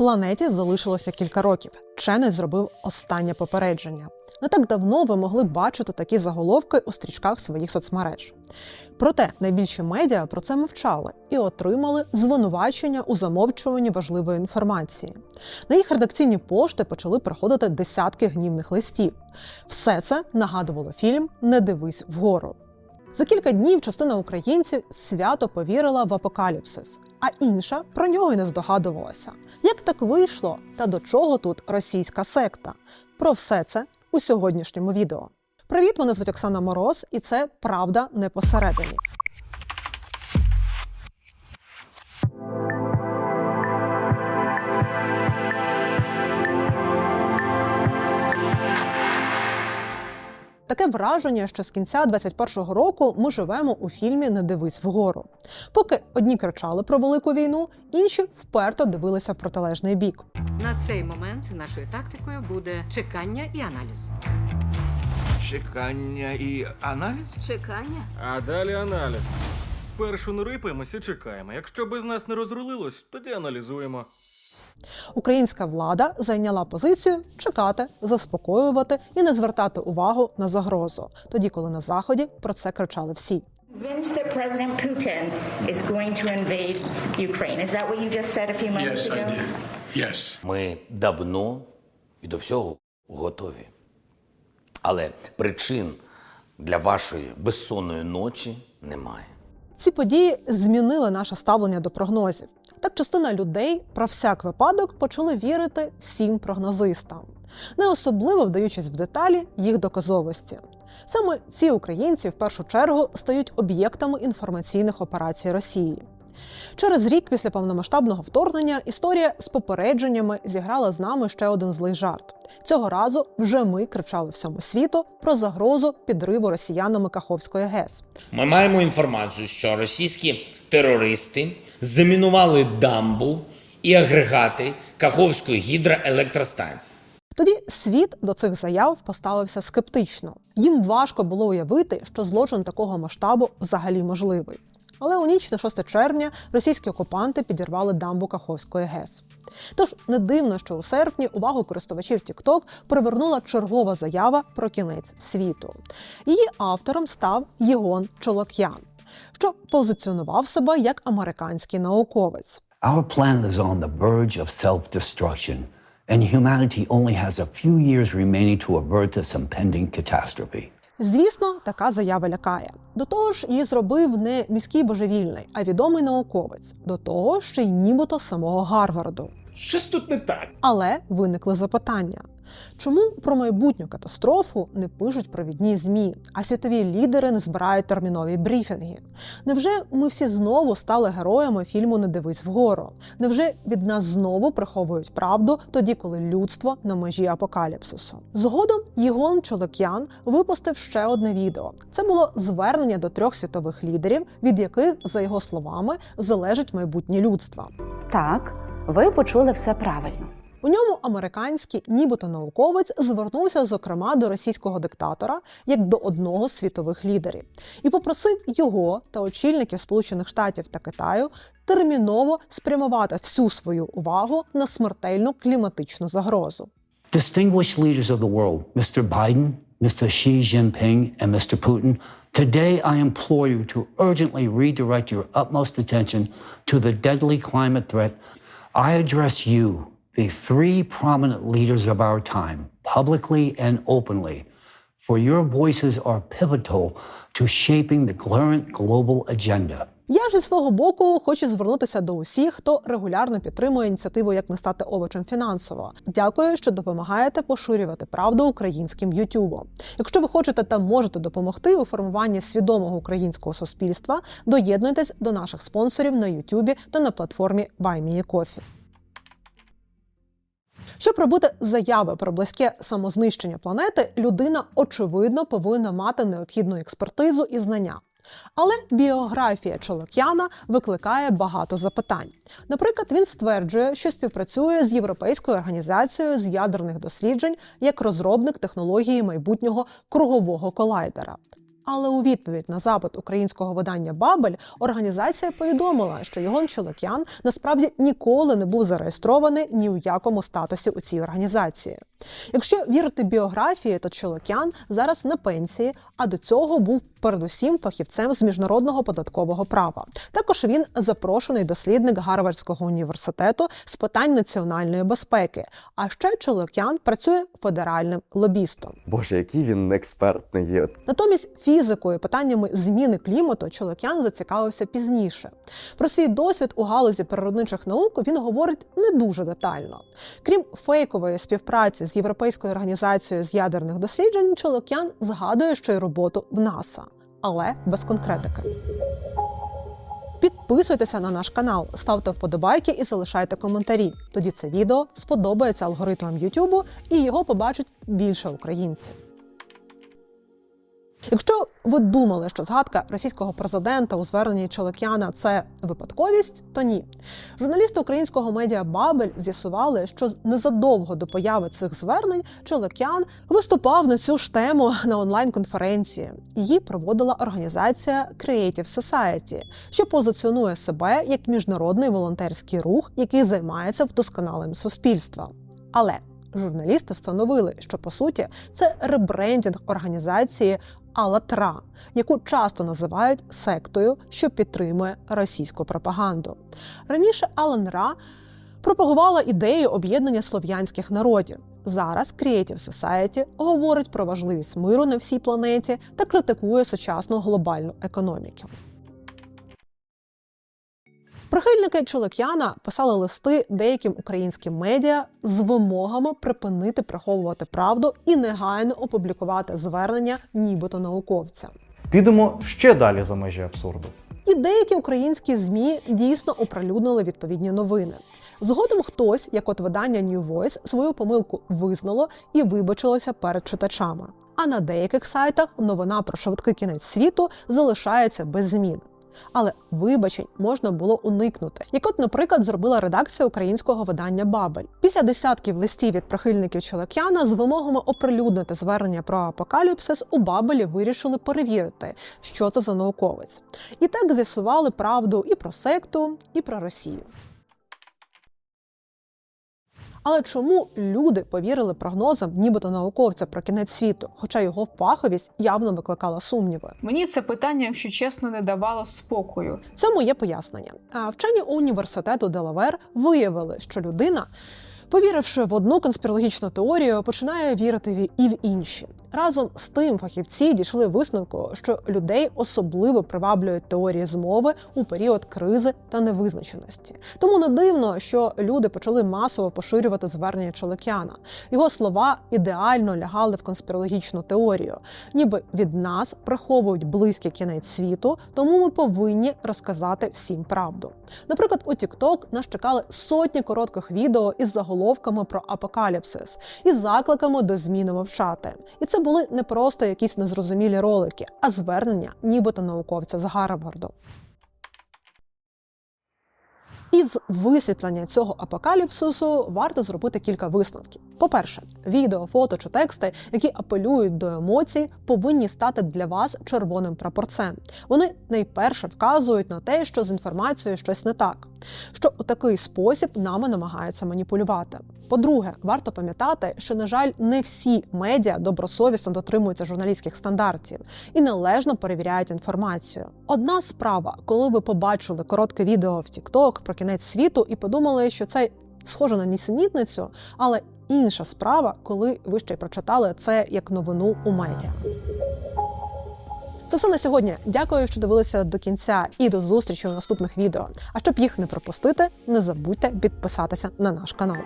Планеті залишилося кілька років. Вчений зробив останнє попередження. Не так давно ви могли бачити такі заголовки у стрічках своїх соцмереж. Проте найбільші медіа про це мовчали і отримали звинувачення у замовчуванні важливої інформації. На їх редакційні пошти почали приходити десятки гнівних листів. Все це нагадувало фільм Не дивись вгору. За кілька днів частина українців свято повірила в апокаліпсис, а інша про нього й не здогадувалася. Як так вийшло та до чого тут російська секта? Про все це у сьогоднішньому відео. Привіт, мене звуть Оксана Мороз, і це Правда не Таке враження, що з кінця 21-го року ми живемо у фільмі Не дивись вгору. Поки одні кричали про велику війну, інші вперто дивилися в протилежний бік. На цей момент нашою тактикою буде чекання і аналіз. Чекання і аналіз? Чекання? А далі аналіз. Спершу не рипаємося, чекаємо. Якщо без нас не розрулилось, тоді аналізуємо. Українська влада зайняла позицію чекати, заспокоювати і не звертати увагу на загрозу, тоді коли на заході про це кричали всі. that President Putin is going to invade Ukraine. Is that what you just said a few moments Yes, ago? I did. Yes. Ми давно і до всього готові. Але причин для вашої безсонної ночі немає. Ці події змінили наше ставлення до прогнозів. Так частина людей про всяк випадок почали вірити всім прогнозистам, не особливо вдаючись в деталі їх доказовості. Саме ці українці в першу чергу стають об'єктами інформаційних операцій Росії. Через рік після повномасштабного вторгнення історія з попередженнями зіграла з нами ще один злий жарт. Цього разу вже ми кричали всьому світу про загрозу підриву росіянами Каховської ГЕС. Ми маємо інформацію, що російські терористи замінували дамбу і агрегати Каховської гідроелектростанції. Тоді світ до цих заяв поставився скептично. Їм важко було уявити, що злочин такого масштабу взагалі можливий. Але у ніч на 6 червня російські окупанти підірвали дамбу Каховської ГЕС. Тож не дивно, що у серпні увагу користувачів TikTok привернула чергова заява про кінець світу. Її автором став Єгон Чолок'ян, що позиціонував себе як американський науковець. Our planet is on the verge of self destruction, and humanity only has a few years remaining to avert this impending catastrophe. Звісно, така заява лякає. До того ж, її зробив не міський божевільний, а відомий науковець. До того ще й нібито самого Гарварду. Щось тут не так. Але виникли запитання: чому про майбутню катастрофу не пишуть провідні змі, а світові лідери не збирають термінові брифінги? Невже ми всі знову стали героями фільму Не дивись вгору? Невже від нас знову приховують правду тоді, коли людство на межі апокаліпсису? Згодом Єгон Чолок'ян випустив ще одне відео. Це було звернення до трьох світових лідерів, від яких, за його словами, залежить майбутнє людства. Так, ви почули все правильно. У ньому американський, нібито науковець, звернувся зокрема до російського диктатора як до одного з світових лідерів і попросив його та очільників Сполучених Штатів та Китаю терміново спрямувати всю свою увагу на смертельну кліматичну загрозу. Distinguished leaders of the world, Mr. Biden, Mr. Xi Jinping, and Mr. Putin, today I implore you to urgently redirect your utmost attention to the deadly climate threat. I address you, the three prominent leaders of our time, publicly and openly, for your voices are pivotal to shaping the current global agenda. Я ж зі свого боку хочу звернутися до усіх, хто регулярно підтримує ініціативу як не стати овочем фінансово. Дякую, що допомагаєте поширювати правду українським Ютубом. Якщо ви хочете та можете допомогти у формуванні свідомого українського суспільства, доєднуйтесь до наших спонсорів на Ютубі та на платформі BuyMeACoffee. Щоб робити заяви про близьке самознищення планети, людина очевидно повинна мати необхідну експертизу і знання. Але біографія Чолок'яна викликає багато запитань. Наприклад, він стверджує, що співпрацює з Європейською організацією з ядерних досліджень як розробник технології майбутнього кругового колайдера. Але у відповідь на запит українського видання Бабель організація повідомила, що Йогон Челокян насправді ніколи не був зареєстрований ні у якому статусі у цій організації. Якщо вірити біографії, то Челокян зараз на пенсії, а до цього був передусім фахівцем з міжнародного податкового права. Також він запрошений дослідник Гарвардського університету з питань національної безпеки. А ще Челокян працює федеральним лобістом. Боже, який він експертний є. Натомість фізикою, питаннями зміни клімату Чолокян зацікавився пізніше. Про свій досвід у галузі природничих наук він говорить не дуже детально. Крім фейкової співпраці з Європейською організацією з ядерних досліджень, Чолокян згадує ще й роботу в НАСА, але без конкретики. Підписуйтеся на наш канал, ставте вподобайки і залишайте коментарі. Тоді це відео сподобається алгоритмам YouTube і його побачить більше українців. Якщо ви думали, що згадка російського президента у зверненні Чолокяна це випадковість, то ні. Журналісти українського медіа Бабель з'ясували, що незадовго до появи цих звернень Чолокян виступав на цю ж тему на онлайн-конференції. Її проводила організація Creative Society, що позиціонує себе як міжнародний волонтерський рух, який займається вдосконаленням суспільства. Але журналісти встановили, що по суті це ребрендінг організації Алатра, яку часто називають сектою, що підтримує російську пропаганду. Раніше Алан-Ра пропагувала ідею об'єднання слов'янських народів. Зараз Creative Society говорить про важливість миру на всій планеті та критикує сучасну глобальну економіку. Прихильники Чолокяна писали листи деяким українським медіа з вимогами припинити приховувати правду і негайно опублікувати звернення нібито науковця. Підемо ще далі за межі абсурду. І деякі українські змі дійсно оприлюднили відповідні новини. Згодом хтось, як от видання New Voice, свою помилку визнало і вибачилося перед читачами. А на деяких сайтах новина про швидкий кінець світу залишається без змін. Але вибачень можна було уникнути, як от, наприклад, зробила редакція українського видання Бабель. Після десятків листів від прихильників Челокяна з вимогами оприлюднити звернення про апокаліпсис у Бабелі вирішили перевірити, що це за науковець. І так з'ясували правду і про секту, і про Росію. Але чому люди повірили прогнозам, нібито науковця про кінець світу, хоча його фаховість явно викликала сумніви? Мені це питання, якщо чесно, не давало спокою. Цьому є пояснення. А вчені університету Делавер виявили, що людина, повіривши в одну конспірологічну теорію, починає вірити і в інші. Разом з тим фахівці дійшли висновку, що людей особливо приваблюють теорії змови у період кризи та невизначеності. Тому не дивно, що люди почали масово поширювати звернення Чолокяна. Його слова ідеально лягали в конспірологічну теорію, ніби від нас приховують близький кінець світу, тому ми повинні розказати всім правду. Наприклад, у TikTok нас чекали сотні коротких відео із заголовками про апокаліпсис і закликами до зміни мовчати. І були не просто якісь незрозумілі ролики, а звернення, нібито науковця з Гарварду. Із висвітлення цього апокаліпсису варто зробити кілька висновків. По-перше, відео, фото чи тексти, які апелюють до емоцій, повинні стати для вас червоним прапорцем. Вони найперше вказують на те, що з інформацією щось не так, що у такий спосіб нами намагаються маніпулювати. По-друге, варто пам'ятати, що, на жаль, не всі медіа добросовісно дотримуються журналістських стандартів і належно перевіряють інформацію. Одна справа, коли ви побачили коротке відео в TikTok про кінець світу і подумали, що це схоже на нісенітницю, але інша справа, коли ви ще й прочитали це як новину у медіа. Це все на сьогодні. Дякую, що дивилися до кінця і до зустрічі у наступних відео. А щоб їх не пропустити, не забудьте підписатися на наш канал.